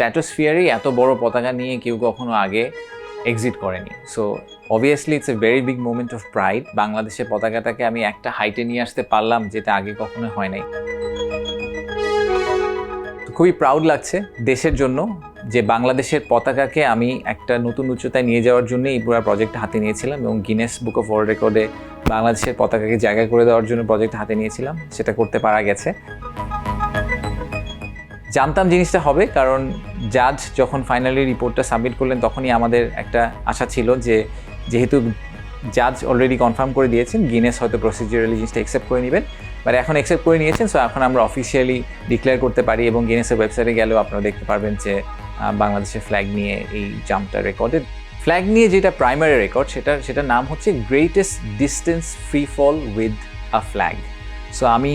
স্ট্র্যাটোস্ফিয়ারেই এত বড় পতাকা নিয়ে কেউ কখনো আগে এক্সিট করেনি। So obviously it's a very big moment of pride বাংলাদেশের পতাকাটাকে আমি একটা হাইটে নিয়ে আসতে পারলাম, যেটা আগে কখনো হয় নাই। খুবই প্রাউড লাগছে দেশের জন্য যে বাংলাদেশের পতাকাকে আমি একটা নতুন উচ্চতায় নিয়ে যাওয়ার জন্য এই পুরো প্রজেক্ট হাতে নিয়েছিলাম এবং গিনেস বুক অফ ওয়ার্ল্ড রেকর্ডে বাংলাদেশের পতাকাকে জায়গা করে দেওয়ার জন্য প্রজেক্ট হাতে নিয়েছিলাম। সেটা করতে পারা গেছে। জানতাম জিনিসটা হবে, কারণ জাজ যখন ফাইনালি রিপোর্টটা সাবমিট করলেন, তখনই আমাদের একটা আশা ছিল যে, যেহেতু জাজ অলরেডি কনফার্ম করে দিয়েছেন গিনেস হয়তো প্রসিডিউরালি জিনিসটা অ্যাকসেপ্ট করে নেবেন। বাট এখন অ্যাকসেপ্ট করে নিয়েছেন সো এখন আমরা অফিসিয়ালি ডিক্লেয়ার করতে পারি এবং গিনেসের ওয়েবসাইটে গেলেও আপনারা দেখতে পারবেন যে বাংলাদেশের ফ্ল্যাগ নিয়ে এই জাম্পটা রেকর্ডেড ফ্ল্যাগ নিয়ে যেটা প্রাইমারি রেকর্ড সেটা, সেটার নাম হচ্ছে greatest distance free fall with a flag so আমি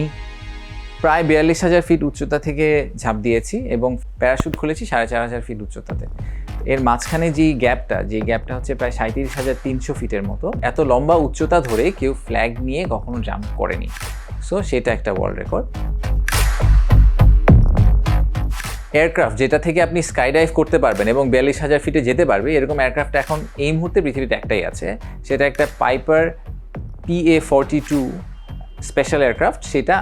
প্রায় বিয়াল্লিশ হাজার ফিট উচ্চতা থেকে ঝাঁপ দিয়েছি এবং প্যারাশুট খুলেছি সাড়ে চার হাজার ফিট উচ্চতাতে। এর মাঝখানে যেই গ্যাপটা যে গ্যাপটা হচ্ছে প্রায় সাঁত্রিশ হাজার তিনশো ফিটের মতো, এত লম্বা উচ্চতা ধরে কেউ ফ্ল্যাগ নিয়ে কখনো জাম্প করেনি। সো সেটা একটা ওয়ার্ল্ড রেকর্ড এয়ারক্রাফট যেটা থেকে আপনি স্কাই ডাইভ করতে পারবেন এবং বিয়াল্লিশ হাজার ফিটে যেতে পারবে, এরকম এয়ারক্রাফট এখন এই মুহূর্তে পৃথিবীতে একটাই আছে। সেটা একটা Piper PA forty two special aircraft সেটা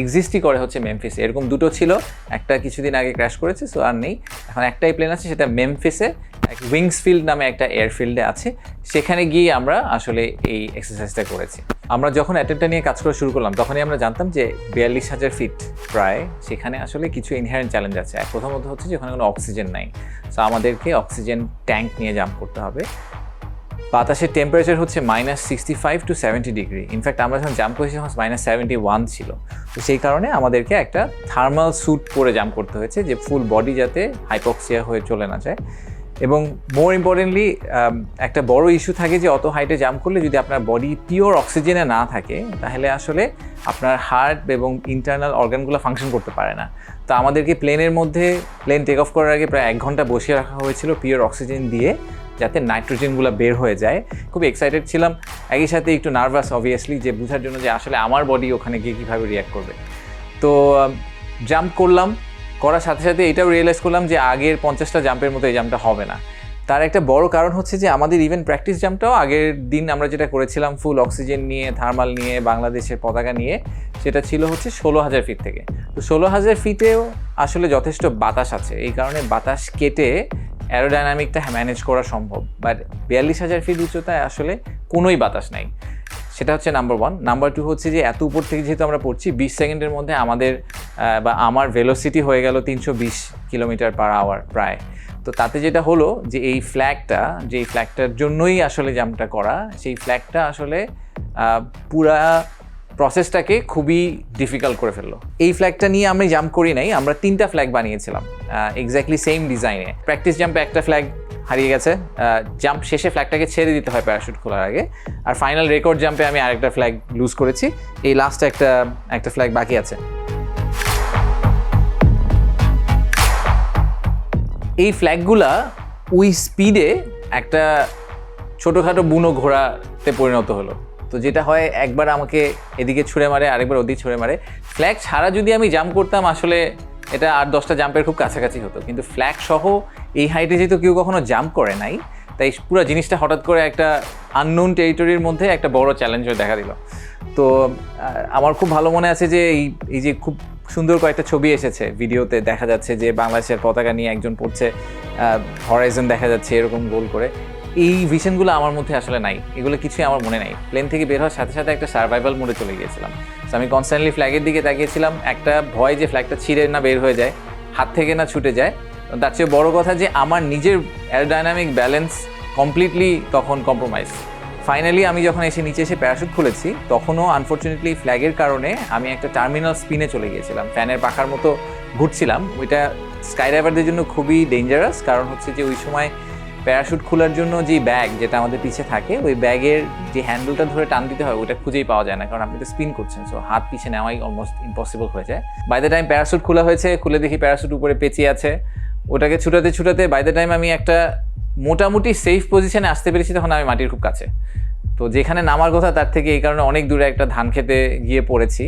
এক্সিস্টই করে হচ্ছে মেমফিসে এরকম দুটো ছিল, একটা কিছুদিন আগে ক্র্যাশ করেছে সো আর নেই। এখন একটাই প্লেন আছে, সেটা মেমফিসে উইংস ফিল্ড নামে একটা এয়ারফিল্ডে আছে। সেখানে গিয়ে আমরা আসলে এই এক্সারসাইজটা করেছি। আমরা যখন অ্যাটেম্পটা নিয়ে কাজ করা শুরু করলাম, তখনই আমরা জানতাম যে বিয়াল্লিশ হাজার ফিট প্রায়, সেখানে আসলে কিছু ইনহারেন্ট চ্যালেঞ্জ আছে। এক প্রথমত হচ্ছে যে ওখানে কোনো অক্সিজেন নাই। সো আমাদেরকে অক্সিজেন ট্যাঙ্ক নিয়ে জাম্প করতে হবে। বাতাসের টেম্পারেচার হচ্ছে minus sixty five to seventy degree in fact আমরা যখন জাম্প করেছি, তখন মাইনাস সেভেন্টি ওয়ান ছিল। তো সেই কারণে আমাদেরকে একটা থার্মাল স্যুট পরে জাম্প করতে হয়েছে, যে ফুল বডি যাতে হাইপক্সিয়া হয়ে চলে না যায়। এবং মোর ইম্পর্টেন্টলি একটা বড় ইস্যু থাকে যে অত হাইটে জাম্প করলে যদি আপনার বডি পিওর অক্সিজেনে না থাকে, তাহলে আসলে আপনার হার্ট এবং ইন্টারনাল অর্গানগুলো ফাংশন করতে পারে না। তো আমাদেরকে প্লেনের মধ্যে প্লেন টেক অফ করার আগে প্রায় এক ঘণ্টা বসিয়ে রাখা হয়েছিল পিওর অক্সিজেন দিয়ে। যাতে নাইট্রোজেনগুলো বের হয়ে যায়। খুব এক্সাইটেড ছিলাম। একই সাথে একটু নার্ভাস অবভিয়াসলি যে বোঝার জন্য যে আসলে আমার বডি ওখানে গিয়ে কীভাবে রিয়াক্ট করবে। তো জাম্প করলাম। করার সাথে সাথে এটাও রিয়েলাইজ করলাম যে আগের পঞ্চাশটা জাম্পের মতো এই জাম্পটা হবে না। তার একটা বড় কারণ হচ্ছে যে আমাদের ইভেন প্র্যাকটিস জাম্পটাও আগের দিন আমরা যেটা করেছিলাম ফুল অক্সিজেন নিয়ে থার্মাল নিয়ে, বাংলাদেশের পতাকা নিয়ে, সেটা ছিল হচ্ছে ষোলো হাজার ফিট থেকে। তো ষোলো হাজার ফিটেও আসলে যথেষ্ট বাতাস আছে। এই কারণে বাতাস কেটে অ্যারোডাইনামিকটা ম্যানেজ করা সম্ভব বাট বিয়াল্লিশ হাজার ফিট উচ্চতায় আসলে কোনোই বাতাস নাই। সেটা হচ্ছে নাম্বার ওয়ান নাম্বার টু হচ্ছে যে, এত উপর থেকে যেহেতু আমরা পড়ছি, বিশ সেকেন্ডের মধ্যে আমাদের বা আমার ভেলোসিটি হয়ে গেল তিনশো বিশ কিলোমিটার পার আওয়ার প্রায়। তো তাতে যেটা হলো যে, এই ফ্ল্যাগটা যে ফ্ল্যাগটার জন্যই আসলে জাম্পটা করা, সেই ফ্ল্যাগটা আসলে পুরা প্রসেসটাকে খুবই ডিফিকাল্ট করে ফেলল। এই ফ্ল্যাগটা নিয়ে আমি জাম্প করি নাই, আমরা তিনটা ফ্ল্যাগ বানিয়েছিলাম এক্স্যাক্টলি সেম ডিজাইনে প্র্যাকটিস জাম্পে একটা ফ্ল্যাগ হারিয়ে গেছে জাম্প শেষে ফ্ল্যাগটাকে ছেড়ে দিতে হয় প্যারাশুট খোলার আগে। আর ফাইনাল রেকর্ড জাম্পে আমি আরেকটা ফ্ল্যাগ লুজ করেছি, এই লাস্টে একটা একটা ফ্ল্যাগ বাকি আছে। এই ফ্ল্যাগগুলা ওই স্পিডে একটা ছোটোখাটো বুনো ঘোড়াতে পরিণত হলো। তো যেটা হয়, একবার আমাকে এদিকে ছুঁড়ে মারে, আরেকবার ওদিকে ছুঁড়ে মারে। ফ্ল্যাগ ছাড়া যদি আমি জাম্প করতাম, আসলে এটা আট দশটা জাম্পের খুব কাছাকাছি হতো। কিন্তু ফ্ল্যাগ সহ এই হাইটে যেহেতু কেউ কখনো জাম্প করে নাই, তাই পুরো জিনিসটা হঠাৎ করে একটা আননোন টেরিটরির মধ্যে একটা বড় চ্যালেঞ্জ হয়ে দেখা দিল। তো আমার খুব ভালো মনে আছে যে এই এই যে খুব সুন্দর কয়েকটা ছবি এসেছে ভিডিওতে, দেখা যাচ্ছে যে বাংলাদেশের পতাকা নিয়ে একজন পড়ছে হরাইজন দেখা যাচ্ছে এরকম গোল করে। এই ভিশনগুলো আমার মধ্যে আসলে নাই। এগুলো কিছুই আমার মনে নাই। প্লেন থেকে বের হওয়ার সাথে সাথে একটা সার্ভাইভাল মোডে চলে গিয়েছিলাম। তো আমি কনস্ট্যান্টলি ফ্ল্যাগের দিকে তাকিয়েছিলাম। একটা ভয় যে ফ্ল্যাগটা ছিঁড়ে না বের হয়ে যায়, হাত থেকে না ছুটে যায়। তার চেয়ে বড় কথা যে আমার নিজের অ্যারোডাইনামিক ব্যালেন্স কমপ্লিটলি তখন কম্প্রোমাইজ ফাইনালি আমি যখন এসে নিচে এসে প্যারাশুট খুলেছি, তখনও আনফর্চুনেটলি ফ্ল্যাগের কারণে আমি একটা টার্মিনাল স্পিনে চলে গিয়েছিলাম। ফ্যানের পাখার মতো ঘুরছিলাম। ওইটা স্কাইড্রাইভারদের জন্য খুবই ডেঞ্জারাস কারণ হচ্ছে যে ওই সময় প্যারাশুট খোলার জন্য যে ব্যাগ যেটা আমাদের পিছে থাকে, ওই ব্যাগের যে হ্যান্ডেলটা ধরে টান দিতে হয়, ওটা খুঁজেই পাওয়া যায় না, কারণ আপনি তো স্পিন করছেন সো হাত পিছে নেওয়াই অলমোস্ট ইম্পসিবল হয়ে যায়। বাই দ্য টাইম প্যারাশুট খোলা হয়েছে, খুলে দেখি প্যারাশুট উপরে পেঁচিয়ে আছে। ওটাকে ছুটাতে ছুটাতে বাই দ্য টাইম আমি একটা মোটামুটি সেফ পজিশনে আসতে পেরেছি, তখন আমি মাটির খুব কাছে। তো যেখানে নামার কথা, তার থেকে এই কারণে অনেক দূরে একটা ধান খেতে গিয়ে পড়েছি।